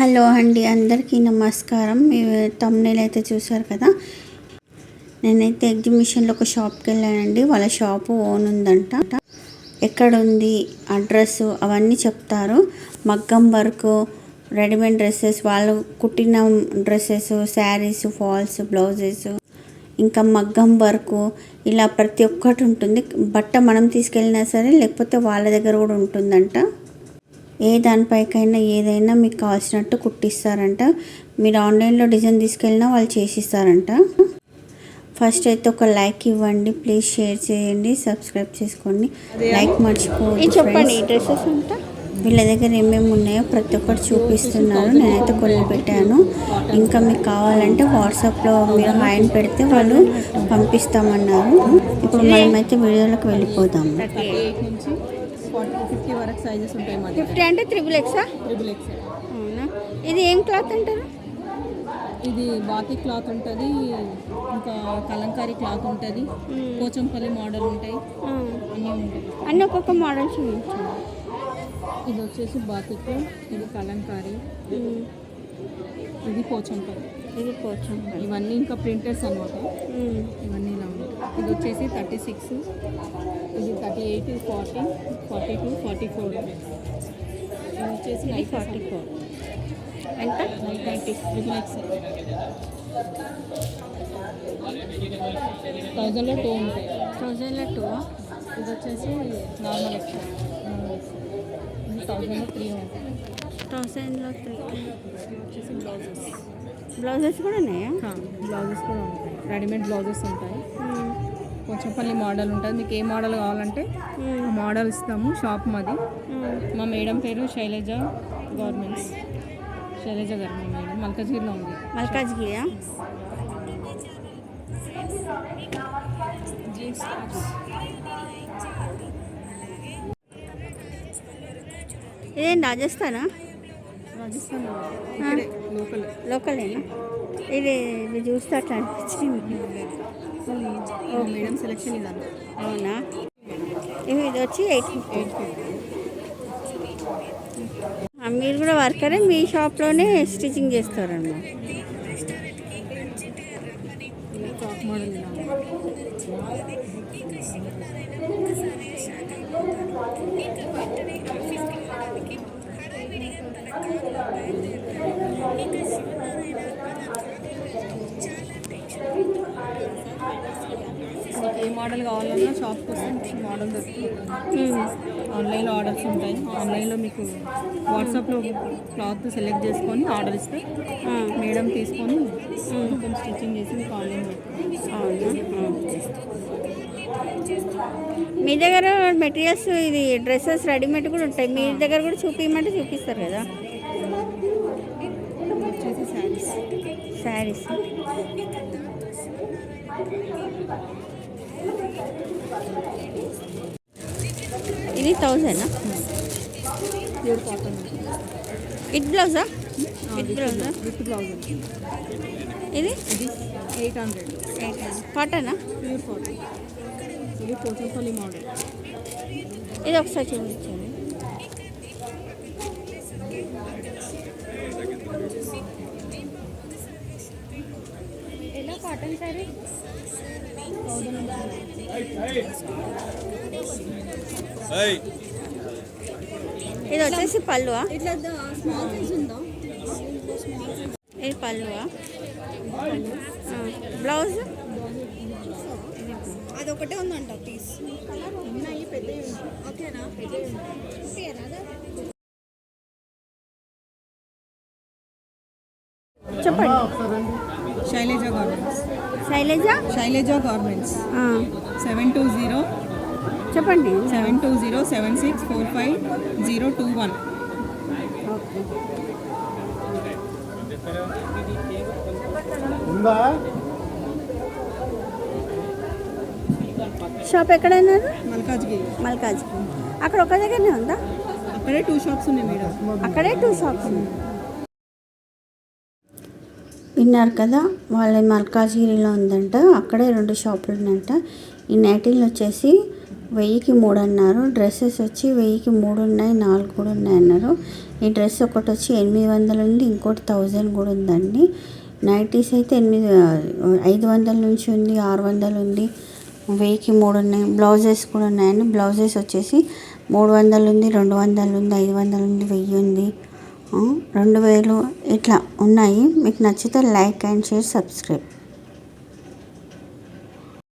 Hello అండి అందరికీ నమస్కారం. మీ తమ్నేల్ అయితే చూసారు కదా? నేనైతే ఎగ్జిబిషన్లో ఒక షాప్కి వెళ్ళానండి. వాళ్ళ షాపు ఓన్ ఉందంట. ఎక్కడ ఉంది అడ్రస్ అవన్నీ చెప్తారు. మగ్గం వర్క్ రెడీమేడ్ డ్రెస్సెస్ వాళ్ళు కుట్టిన డ్రెస్సెస్ శారీస్ ఫాల్స్ బ్లౌజెస్ ఇంకా మగ్గం వర్క్ ఇలా ప్రతి ఒక్కటి ఉంటుంది. బట్ట మనం తీసుకెళ్ళినా సరే లేకపోతే వాళ్ళ దగ్గర కూడా ఉంటుందంట. ఏ దానిపైకైనా ఏదైనా మీకు కావాల్సినట్టు కుట్టిస్తారంట. మీరు ఆన్లైన్లో డిజైన్ తీసుకెళ్ళినా వాళ్ళు చేసిస్తారంట. ఫస్ట్ అయితే ఒక లైక్ ఇవ్వండి ప్లీజ్ షేర్ చేయండి సబ్స్క్రైబ్ చేసుకోండి. లైక్ మర్చిపోవద్దు చెప్పండి friends. డ్రెస్సెస్ ఉంటా వీళ్ళ దగ్గర ఏమేమి ఉన్నాయో ప్రతి ఒక్కటి చూపిస్తున్నారు. నేనైతే కొన్ని పెట్టాను ఇంకా మీకు కావాలంటే వాట్సాప్లో మీరు హాయ్ పెడితే వాళ్ళు పంపిస్తామన్నారు. ఇప్పుడు మనమైతే వీడియోలోకి వెళ్ళిపోదాము సైజెస్ ఉంటాయి మా ఫిఫ్టీ అంటే త్రిబుల్ ఎక్సా ట్రిపుల్ ఎక్స్ అవునా? ఇది ఏం క్లాత్ అంటారు? ఇది బాతి క్లాత్ ఉంటుంది ఇంకా కలంకారీ క్లాత్ ఉంటుంది పోచంపల్లి మోడల్ ఉంటాయి. అన్నీ ఉంటాయి. అన్నీ ఒక్కొక్క మోడల్ చూపించండి ఇది వచ్చేసి బాతిక్ ఇది కలంకారీ. ఇది పోచంపల్లి. ఇది పోచం ఇవన్నీ ఇంకా ప్రింటర్స్ అనమాట ఇవన్నీ ఇలా ఉంటాయి. ఇది వచ్చేసి థర్టీ సిక్స్. ఇది thirty eight forty forty two forty four ఇది వచ్చేసి నైట్ ఫార్టీ ఫోర్ ఎంత? నైంటీ ట్రిపుల్ ఎక్స్ థౌజండ్లో టూ ఉంటాయి. థౌజండ్లో టూ? ఇది వచ్చేసి నార్మల్ ఎక్స్. థౌజండ్లో త్రీ ఉంటాయి. థౌజండ్లో త్రీ. వచ్చేసి బ్లౌజెస్. బ్లౌజెస్ కూడా ఉన్నాయా? బ్లౌజెస్ కూడా ఉంటాయి. రెడీమేడ్ బ్లౌజెస్ ఉంటాయి. ఉమ్. కొంచెంపల్లి మోడల్ ఉంటుంది. మీకు ఏ మోడల్ కావాలంటే మోడల్ ఇస్తాము షాప్ మాది. మా మేడం పేరు శైలజ గవర్నమెంట్స్. శైలజ గారు మా మేడం మల్కజ్గిరిలో ఉంది. మల్కాజ్గిరియా? జీన్స్ ఇదేం రాజస్థానా? లోకల్ లోకలేనా ఇది ఇది చూస్తే అట్లా అనిపించింది. మేడం సెలెక్షన్ అవునా? ఇవి ఇది వచ్చి ఎయిట్ ఫిఫ్టీ. Eight fifty. మీరు కూడా వర్కరే మీ షాప్లోనే స్టిచ్చింగ్ చేస్తారన్నమాట. మోడల్ ఏ మోడల్ కావాలన్నా షాప్కి వస్తే మోడల్ దొరుకుతుంది. ఆన్లైన్లో ఆర్డర్స్ ఉంటాయి. ఆన్లైన్లో మీకు వాట్సాప్లో క్లాత్ సెలెక్ట్ చేసుకొని ఆర్డర్ ఇస్తే మేడం తీసుకొని మొత్తం స్టిచ్చింగ్ చేసి మీకు ఆన్లైన్ మీ దగ్గర మెటీరియల్స్ ఇది డ్రెస్సెస్ రెడీమేడ్ కూడా ఉంటాయి. మీ దగ్గర కూడా చూపించమంటే చూపిస్తారు కదా? శారీస్. శారీస్. ఇది థౌజండ్ ప్యూర్ కాటన్. ఇట్ బ్లౌజా? ఇట్ బ్లౌజా? విత్ బ్లౌజ్ ఇది? ఇది ఎయిట్ హండ్రెడ్. కాటనా? Pure cotton. ఇది పోచంపల్లి మోడల్. ఇది ఒకసారి చూపించండి ఎలా కాటన్ శారీ ఇది వచ్చేసి పల్లువా ఇది పల్లువా బ్లౌజ్? అది ఒకటే ఉందంట పీస్ ఓకేనా? చెప్పండి. శైలజ గార్మెంట్స్ శైలజ? శైలజ గార్మెంట్స్ ఆ, సెవెన్ టూ జీరో చెప్పండి. Seven two zero seven six four five zero two one. Okay. Shop ఎక్కడైనారు Malkajgiri. Malkaj అక్కడ ఒక దగ్గరనే ఉందా? అక్కడే టూ షాప్స్ ఉన్నాయి మేడం. అక్కడే టూ షాప్స్ ఉన్నాయి. విన్నారు కదా వాళ్ళ మల్కాజ్గిరిలో ఉందంట. అక్కడే రెండు షాపులు ఉన్నాయంట. ఈ నైటీలు వచ్చేసి వెయ్యికి మూడు అన్నారు. డ్రెస్సెస్ వచ్చి వెయ్యికి మూడు ఉన్నాయి నాలుగు కూడా ఉన్నాయి అన్నారు. ఈ డ్రెస్ ఒకటి వచ్చి ఎనిమిది వందలు ఉంది ఇంకోటి థౌజండ్ కూడా ఉందండి. నైటీస్ అయితే ఎనిమిది ఐదు వందల నుంచి ఉంది ఆరు వందలు ఉంది వెయ్యికి మూడు ఉన్నాయి. బ్లౌజెస్ కూడా ఉన్నాయండి. బ్లౌజెస్ వచ్చేసి మూడు వందలు ఉంది రెండు వందలు ఉంది ఐదు వందలు ఉంది వెయ్యి ఉంది. రెండు వేలు ఇట్లా ఉన్నాయి. మీకు నచ్చితే లైక్ అండ్ షేర్ సబ్స్క్రైబ్.